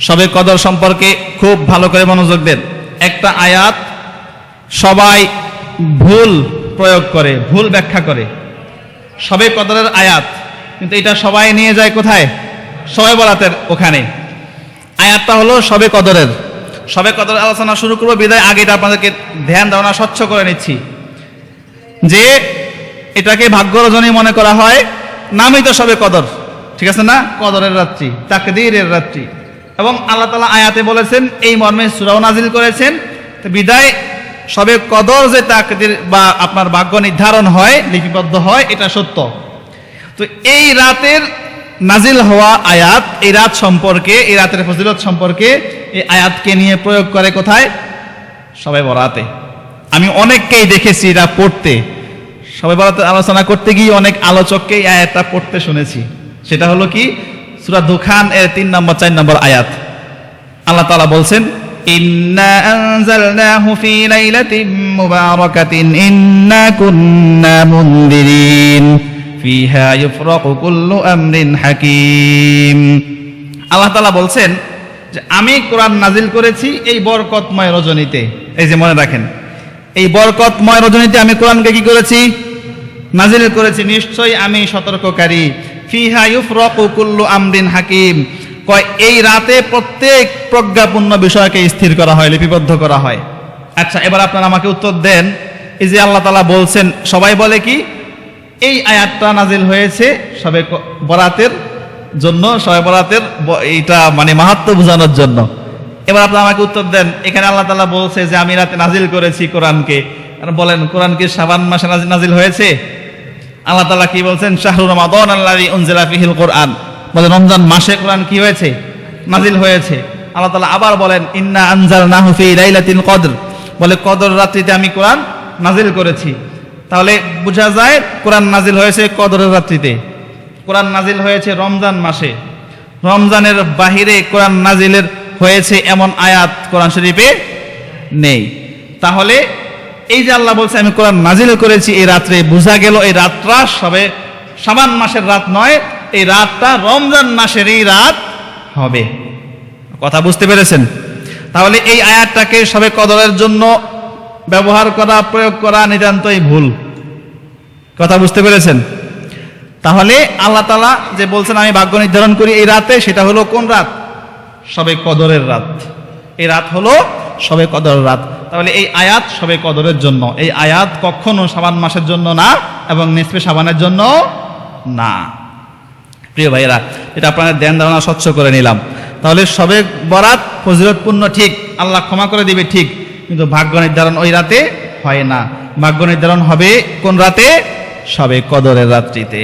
সবে কদর সম্পর্কে খুব ভালো করে মনোযোগ দেন। একটা আয়াত সবাই ভুল প্রয়োগ করে, ভুল ব্যাখ্যা করে। সবে কদরের আয়াত, কিন্তু এটা সবাই নিয়ে যায় কোথায়? সবে বরাতের ওখানে। আয়াতটা হলো সবে কদরের। সবে কদরের আলোচনা শুরু করব, বিদায়। আগে এটা আপনাদেরকে ধ্যান, ধারণা স্বচ্ছ করে নিচ্ছি। যে এটাকে ভাগ্য রজনী মনে করা হয় নামই তো সবে কদর। ঠিক আছে না? কদরের রাত্রি, তাকদীরের রাত্রি। এবং আল্লাহ তালা আয়াতে বলেছেন, এই মর্মে সুরাও নাজিল করেছেন। বিদায়, সবে কদর যে তাকদির বা আপনার ভাগ্য নির্ধারণ হয়, লিপিবদ্ধ হয়, এটা সত্য। তো এই রাতের নাজিল হওয়া আয়াত, এই রাত সম্পর্কে, এই রাতের ফজিলত সম্পর্কে, এই আয়াতকে নিয়ে প্রয়োগ করে কোথায়? সবাই বরাতে। আমি অনেককেই দেখেছি এটা পড়তে। সবাই বরাতে আলোচনা করতে গিয়ে অনেক আলোচককে এই আয়াতটা পড়তে শুনেছি। সেটা হলো কি? সুরা দুখান এর তিন নম্বর, চার নম্বর আয়াত। আল্লাহ তাআলা বলছেন, ইন্না আনজালনাহু ফি লাইলাতিন মুবারাকাতিন, ইন্না কুন্না মুনদিরিন, ফিহা ইউফরাকু কুল্লু আমরিন হাকিম। আল্লাহ বলছেন যে, আমি কোরআন নাজিল করেছি এই বরকতময় রজনীতে। এই যে মনে রাখেন, এই বরকতময় রজনীতে আমি কোরআনকে কি করেছি? নাজিল করেছি। নিশ্চয়ই আমি সতর্ককারী। ফিহা ইউফরাকু কুল্লু আমরিন হাকিম। কয়, এই রাতে প্রত্যেক প্রজ্ঞাপূর্ণ বিষয়কে স্থির করা হয়, লিপিবদ্ধ করা হয়। আচ্ছা এবার আপনারা আমাকে উত্তর দেন। এই যে আল্লাহ তালা বলছেন, সবাই বলে কি, এই আয়াতটা নাজিল হয়েছে সবে বরাতের জন্য, সবে বরাতের এইটা মানে মাহাত্ম বোঝানোর জন্য। এবার আপনারা আমাকে উত্তর দেন, এখানে আল্লাহ তালা বলছে যে, আমি রাতে নাজিল করেছি কোরআনকে। আর বলেন, কোরআন কি সাবান মাসে নাজিল হয়েছে? আল্লাহ তালা কি বলছেন? শাহরুর রমাদন আল্লাহ উনজিলা ফিহিল কোরআন। বলে, রমজান মাসে কোরআন কি হয়েছে? নাজিল হয়েছে। আল্লাহ তালা আবার বলেন, ইন্না আনজাল নাহুফি লাইলাতিল কদর। বলে, কদর রাত্রিতে আমি কোরআন নাজিল করেছি। তাহলে বোঝা যায়, কোরআন নাজিল হয়েছে কদরের রাত্রিতে। কোরআন নাজিল হয়েছে রমজান মাসে। রমজানের বাহিরে কোরআন নাজিলের হয়েছে এমন আয়াত কোরআন শরীফে নেই। তাহলে এই যে আল্লাহ বলছে, আমি কোরআন নাজিল করেছি, এই রাত্রে বোঝা গেল, এই রাতটা সবে সাবান মাসের রাত নয়, এই রাতটা রমজান মাসেরই রাত হবে। কথা বুঝতে পেরেছেন? তাহলে এই আয়াতটাকে সবে কদরের জন্য ব্যবহার করা, প্রয়োগ করা নিতান্তই ভুল। কথা বুঝতে পেরেছেন? তাহলে আল্লাহ তালা যে বলছেন, আমি ভাগ্য নির্ধারণ করি এই রাতে, সেটা হলো কোন রাত? সবে কদরের রাত। এই রাত হলো সবে কদরের রাত। তাহলে এই আয়াত সবে কদরের জন্য। এই আয়াত কখনো সাবান মাসের জন্য না এবং নিসপে সাবানের জন্য না। প্রিয় ভাইয়েরা, এটা আপনাদের ধ্যান ধারণা স্বচ্ছ করে নিলাম। তাহলে সবে বরাত ফজিলতপূর্ণ ঠিক, আল্লাহ ক্ষমা করে দিবে ঠিক, কিন্তু ভাগ্য নির্ধারণ ওই রাতে হয় না। ভাগ্য নির্ধারণ হবে কোন রাতে? সবে কদরের রাত্রিতে।